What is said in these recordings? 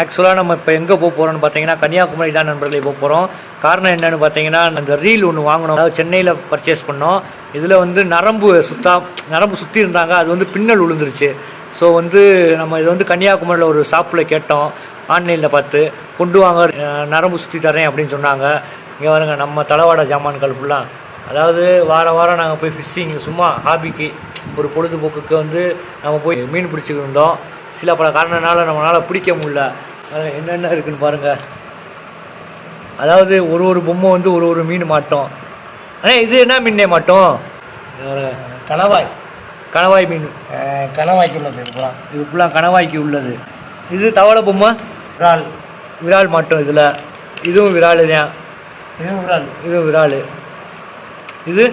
ஆக்சுவலாக நம்ம இப்போ எங்கே போக போகிறோம்னு பார்த்தீங்கன்னா கன்னியாகுமரி தான் நண்பர்களே போக போகிறோம் காரணம் என்னென்னு பார்த்தீங்கன்னா அந்த ரீல் ஒன்று வாங்கினோம் அதாவது சென்னையில் பர்ச்சேஸ் பண்ணோம். இதில் வந்து நரம்பு சுத்தா நரம்பு சுற்றி இருந்தாங்க. அது வந்து பின்னல் விழுந்துருச்சு ஸோ வந்து நம்ம இது வந்து கன்னியாகுமரியில் ஒரு ஷாப்பில் கேட்டோம். ஆன்லைனில் பார்த்து கொண்டு வாங்க நரம்பு சுற்றி தரேன் அப்படின்னு சொன்னாங்க. இங்கே பாருங்க நம்ம தளவாட ஜாமான்கள் ஃபுல்லாக அதாவது வார வாரம் நாங்கள் போய் ஃபிஷ்ஷிங் சும்மா ஹாபிக்கு ஒரு பொழுதுபோக்குக்கு வந்து நம்ம போய் மீன் பிடிச்சிட்டு இருந்தோம். சில பல காரணனால நம்மளால் பிடிக்க முடியல. பாருங்க என்னென்ன இருக்குன்னு பாருங்கள் அதாவது ஒரு ஒரு பொம்மை வந்து ஒரு ஒரு மீன் மாட்டோம். ஆனால் இது என்ன மீனே மாட்டோம்? கணவாய். கணவாய் மீன். கணவாய்க்கு உள்ளது இது ஃபுல்லாக கணவாய்க்கு உள்ளது. இது தவளை பொம்மை? விரால் விரால் மாட்டோம் இதில். இதுவும் விரால் தான் இதுவும் விரால் இதுவும் விரால் இது?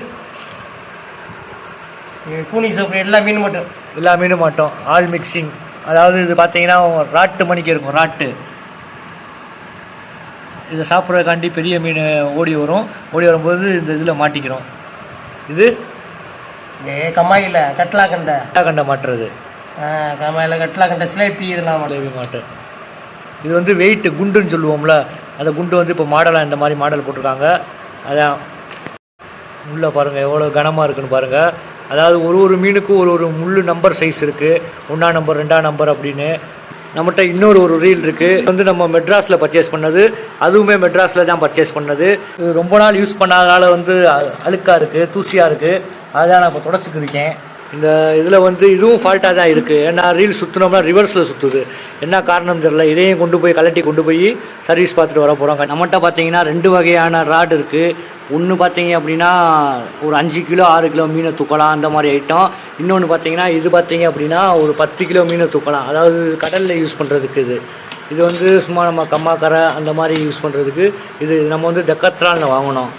கூனி சோப்பு எல்லா மீன் மட்டும். எல்லா மீனும் மாட்டோம். ஆல் மிக்சிங் அதாவது இது பார்த்தீங்கன்னா ராட்டு மணிக்கு இருக்கும் ராட்டு. இதை சாப்பிட்றதுக்காண்டி பெரிய மீன் ஓடி வரும். ஓடி வரும்போது இந்த இதில் மாட்டிக்கிறோம். இது? இது கம்மாயில் கட்லா கண்டை. கண்ட மாட்டுறது. கம்மாயில் கட்லா கண்டை சிலேப்பி இதெல்லாம் மலைவி மாட்டு. இது வந்து வெயிட் குண்டுன்னு சொல்லுவோம்ல அந்த குண்டு வந்து இப்போ மாடலாக இந்த மாதிரி மாடல் போட்டிருக்காங்க. அதான். உள்ளே பாருங்கள் எவ்வளோ கனமாக இருக்குன்னு பாருங்கள் அதாவது ஒரு ஒரு மீனுக்கும் ஒரு ஒரு முள் நம்பர் சைஸ் இருக்குது ஒன்றா நம்பர் ரெண்டாம் நம்பர் அப்படின்னு. நம்மகிட்ட இன்னொரு ஒரு ரீல் இருக்குது வந்து நம்ம மெட்ராஸில் பர்ச்சேஸ் பண்ணது. அதுவுமே மெட்ராஸில் தான் பர்ச்சேஸ் பண்ணது. ரொம்ப நாள் யூஸ் பண்ணாதனால வந்து அ- இருக்குது தூசியாக இருக்குது அதான் நான் இப்போ தொடச்சிக்கிருக்கேன் இந்த இதில் வந்து இதுவும் ஃபால்ட்டாக தான் இருக்குது ஏன்னா ரீல் சுற்றினோம்னா ரிவர்ஸில் சுற்றுது என்ன காரணம் தெரில இதையும் கொண்டு போய் கலட்டி கொண்டு போய் சர்வீஸ் பார்த்துட்டு வர போகிறோம் நம்மகிட்ட பார்த்தீங்கன்னா ரெண்டு வகையான ராட் இருக்குது ஒன்று பார்த்தீங்க அப்படின்னா ஒரு அஞ்சு கிலோ ஆறு கிலோ மீனை தூக்கலாம். அந்த மாதிரி ஐட்டம் இன்னொன்று பார்த்தீங்கன்னா இது பார்த்தீங்க அப்படின்னா ஒரு பத்து கிலோ மீனை தூக்கலாம். அதாவது கடலில் யூஸ் பண்ணுறதுக்கு இது. இது வந்து சும்மா நம்ம கம்மாக்கரை அந்த மாதிரி யூஸ் பண்ணுறதுக்கு இது நம்ம வந்து டெக்கத்ரானில் வாங்கினோம்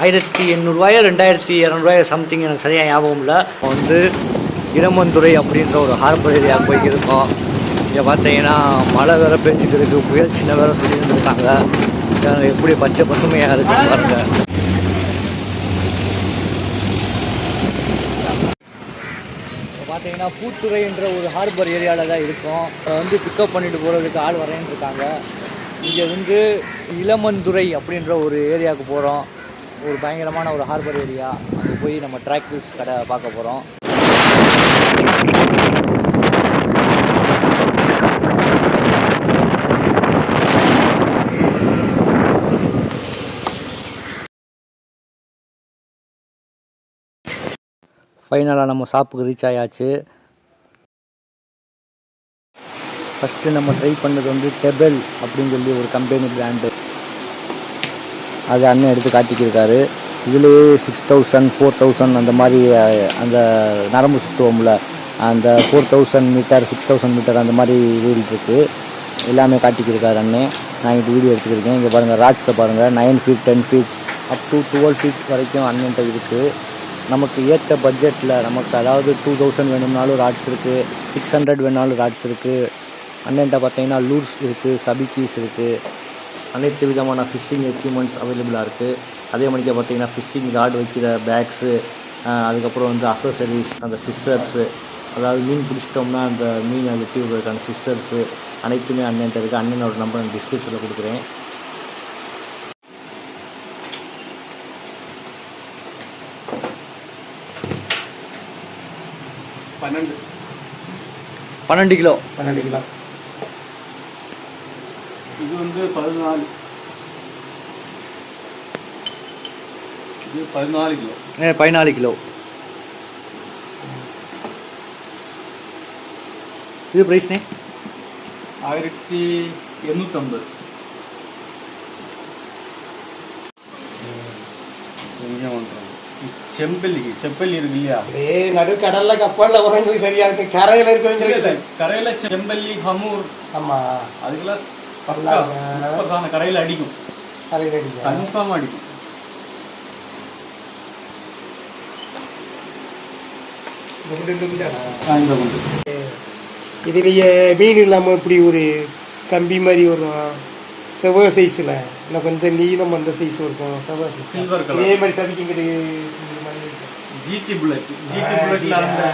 ஆயிரத்தி எண்ணூறுவாயோ ரெண்டாயிரத்தி இரநூறுவாயோ சம்திங் எனக்கு சரியாக ஞாபகம் இல்லை. இப்போ வந்து இளமந்துறை அப்படின்ற ஒரு ஹார்பர் ஏரியா போய்க்கிருக்கோம் இங்கே பார்த்தீங்கன்னா மழை வேற பெஞ்சிட்டு இருக்கு. புயல் சின்ன வேற சொல்லிட்டு இருக்காங்க. எப்படி பச்சை பசுமையாக இருக்குன்னு பாருங்க. இப்போ பார்த்தீங்கன்னா பூத்துறை என்ற ஒரு ஹார்பர் ஏரியாவில் தான் இருக்கும். அதை வந்து பிக்கப் பண்ணிட்டு போகிறதுக்கு ஆள் வரேன்னு இருக்காங்க. இங்கே வந்து இளமந்துறை அப்படின்ற ஒரு ஏரியாவுக்கு போகிறோம் ஒரு பயங்கரமான ஒரு ஹார்பர் ஏரியா அங்கே போய் நம்ம ட்ராக்டர்ஸ் கடை பார்க்க போகிறோம் ஃபைனலாக நம்ம ஷாப்புக்கு ரீச் ஆயாச்சு. ஃபஸ்ட்டு நம்ம ட்ரை பண்ணது வந்து டெபெல் அப்படின்னு சொல்லி ஒரு கம்பெனி பிராண்டு அது அண்ணன் எடுத்து காட்டிக்கிருக்காரு. இதுலேயே சிக்ஸ் தௌசண்ட் ஃபோர் தௌசண்ட் அந்த மாதிரி அந்த நரம்பு சுற்றுவோம்ல அந்த four thousand meter six thousand meter அந்த மாதிரி ரீல் இருக்குது எல்லாமே காட்டிக்கிருக்காரு அண்ணே. நான் இது வீடியோ எடுத்துக்கிருக்கேன். இங்கே பாருங்கள் ராட்ஸை பாருங்கள் nine feet ten feet up to twelve feet வரைக்கும் அண்ணன்ட்ட இருக்குது நமக்கு ஏற்ற பட்ஜெட்டில் நமக்கு அதாவது டூ தௌசண்ட் வேணும்னாலும் ராட்ஸ் இருக்குது சிக்ஸ் ஹண்ட்ரட் வேணாலும் ராட்ஸ் இருக்குது அண்ணன்ட்ட பார்த்தீங்கன்னா லூர்ஸ் இருக்குது சபிக்கீஸ் இருக்குது அனைத்து விதமான ஃபிஷ்ஷிங் எக்யூப்மெண்ட்ஸ் அவைலபிளாக இருக்குது அதே மாதிரிக்க பார்த்தீங்கன்னா ஃபிஷ்ஷிங் ராட் வைக்கிற பேக்ஸு அதுக்கப்புறம் வந்து அசசரிஸ் அந்த சிஸ்ஸர்ஸு அதாவது மீன் பிடிச்சிட்டோம்னா அந்த மீனை வெட்டி விடுறதுக்கான சிஸ்ஸர்ஸு அனைத்துமே அண்ணன்ட்ட இருக்குது அண்ணனோட நம்பர் நான் டிஸ்கிரிப்ஷனில் கொடுக்குறேன். பன்னெண்டு. பன்னெண்டு கிலோ. பன்னெண்டு கிலோ. இது வந்து பதினாலு. இது பதினாலு கிலோ. பதினாலு கிலோ. இது ப்ரைஸ்னே ஆயிரத்தி எண்ணூற்றம்பது செம்பல்லி செம்பல்லி இருக்கு இல்லையா? இதே நடு கடல்ல கப்பல்ல வரவங்களுக்கு சரியா இருக்கு. கரையில இருக்கவங்களுக்கு கரையில செம்பல்லி ஹமூர். ஆமா. அதுக்கெல்லாம் பக்கா கரையில அடிக்கும். கரையில அடிக்கும். குண்டு இதுலயே மீன் இல்லாம இப்படி ஒரு கம்பி மாதிரி வரும் செவ்வக சைஸ்ல இன்னும் கொஞ்சம் நீளம் அந்த சைஸ் இருக்கும் செவ்வக சைஸ் colour. இதே மாதிரி சதிக்கிங்கிறது ஜிடி புல்லட் ஜிடி புல்லட்ல அந்த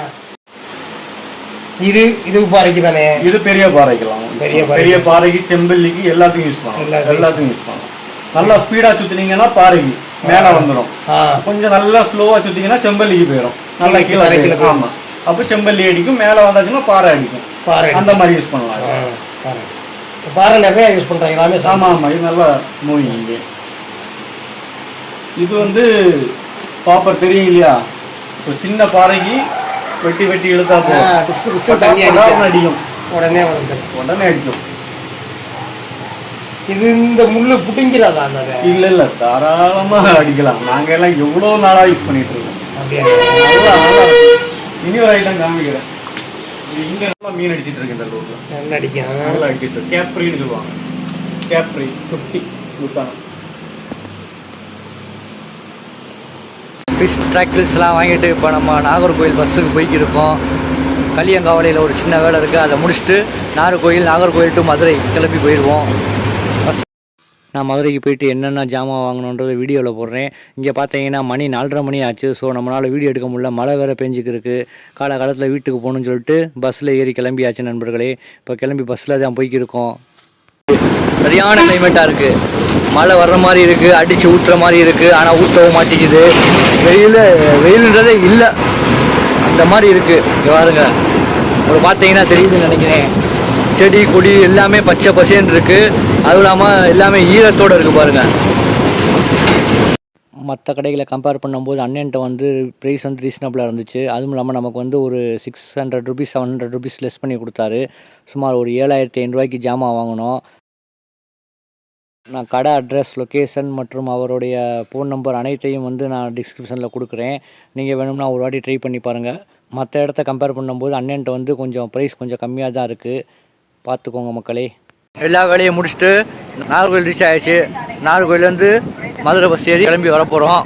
இது இது பாறைக்கு தானே இது பெரிய பாறைக்கலாம் பெரிய. பெரிய பாறைக்கு செம்பல்லிக்கு எல்லாத்துக்கும் யூஸ் பண்ணலாம். எல்லாத்துக்கும் எல்லாத்துக்கும் யூஸ் பண்ணலாம். நல்லா ஸ்பீடா சுத்தினீங்கன்னா பாறைக்கு மேல வந்துடும் கொஞ்சம் நல்லா ஸ்லோவா சுத்திங்கன்னா செம்பல்லிக்கு போயிடும் நல்லா கீழே. ஆமா. அப்ப செம்பல்லி அடிக்கும். மேல வந்தாச்சுன்னா பாறை அடிக்கும். பாறை அந்த மாதிரி யூஸ் பண்ணலாம். பாறை. இப்ப நிறைய யூஸ் பண்றாங்க. எல்லாமே ஆமா ஆமா. இது நல்லா மூவிங் இது இது வந்து பாப்பர் தெரியும் இல்லையா? ஒரு சின்ன பாறைக்கு வெட்டி வெட்டி இழுத்தா பட்டாசுன்னு அடிக்கும். உடனே வந்துடும் உடனே அடிக்கும் இது இந்த முள்ளு புடுங்கிறாதா? இல்ல இல்ல. தாராளமா அடிக்கலாம். நாங்க எல்லாம் எவ்வளவு நாளா யூஸ் பண்ணிட்டு இருக்கோம். இனி ஒரு ஐட்டம் காமிக்கிறேன். இங்க நல்லா மீன் அடிச்சிட்டு இருக்கு இந்த ரோட்ல நல்லா அடிக்கும். நல்லா அடிச்சிட்டு இருக்கு. கேப்ரின்னு சொல்லுவாங்க. கேப்ரி ஃபிஃப்டி நூத்தானம் ஃபிஷ் ட்ராக்கிள்ஸ்லாம் வாங்கிட்டு இப்போ நம்ம நாகர்கோவில் பஸ்ஸுக்கு போய்க்கிருக்கோம். களியங்காவலையில் ஒரு சின்ன வேலை இருக்குது அதை முடிச்சுட்டு நாகர்கோவில் நாகர்கோவில் டு மதுரை கிளம்பி போயிடுவோம் பஸ் நான் மதுரைக்கு போயிட்டு என்னென்ன ஜாமான் வாங்கணுன்றத வீடியோவில் போடுறேன். இங்கே பார்த்தீங்கன்னா மணி நாலரை மணி ஆச்சு. ஸோ நம்மளால் வீடியோ எடுக்க முடியல. மழை வேறு பெஞ்சுக்கு இருக்குது காலகாலத்தில் வீட்டுக்கு போகணுன்னு சொல்லிட்டு பஸ்ஸில் ஏறி கிளம்பியாச்சு நண்பர்களே. இப்போ கிளம்பி பஸ்ஸில் தான் போய்க்கிருக்கோம். சரியான கிளைமேட்டாக இருக்குது மழை வர்ற மாதிரி இருக்குது அடித்து ஊற்றுற மாதிரி இருக்குது ஆனால் ஊற்றவும் மாட்டேங்குது. வெயில் வெயில்ன்றதே இல்லை. அந்த மாதிரி இருக்குது இங்கே பாருங்க. ஒரு பார்த்தீங்கன்னா தெரியுதுன்னு நினைக்கிறேன். செடி கொடி எல்லாமே பச்சை பசேன்னு இருக்குது அதுவும் இல்லாமல் எல்லாமே ஈரத்தோடு இருக்குது பாருங்கள் மற்ற கடைகளை கம்பேர் பண்ணும்போது அண்ணன்ட்ட வந்து ப்ரைஸ் வந்து ரீசனபிளாக இருந்துச்சு. அதுவும் இல்லாமல் நமக்கு வந்து ஒரு six hundred rupees seven hundred rupees less பண்ணி கொடுத்தாரு. சுமார் ஒரு ஏழாயிரத்தி ஐநூறுரூவாய்க்கு ஜாமான் வாங்கினோம். நான் கடை அட்ரஸ் லொக்கேஷன் மற்றும் அவருடைய ஃபோன் நம்பர் அனைத்தையும் வந்து நான் டிஸ்கிரிப்ஷனில் கொடுக்குறேன். நீங்கள் வேணும்னா ஒரு வாட்டி ட்ரை பண்ணி பாருங்கள் மற்ற இடத்த கம்பேர் பண்ணும்போது அண்ணன்ட்ட வந்து கொஞ்சம் ப்ரைஸ் கொஞ்சம் கம்மியாக தான் இருக்குது பார்த்துக்கோங்க மக்களே. எல்லா வேலையும் முடிச்சுட்டு நாகர்கோவில் ரீச் ஆகிடுச்சு நாகர்கோவிலேருந்து மதுரை பஸ் ஏறி கிளம்பி வரப்போகிறோம்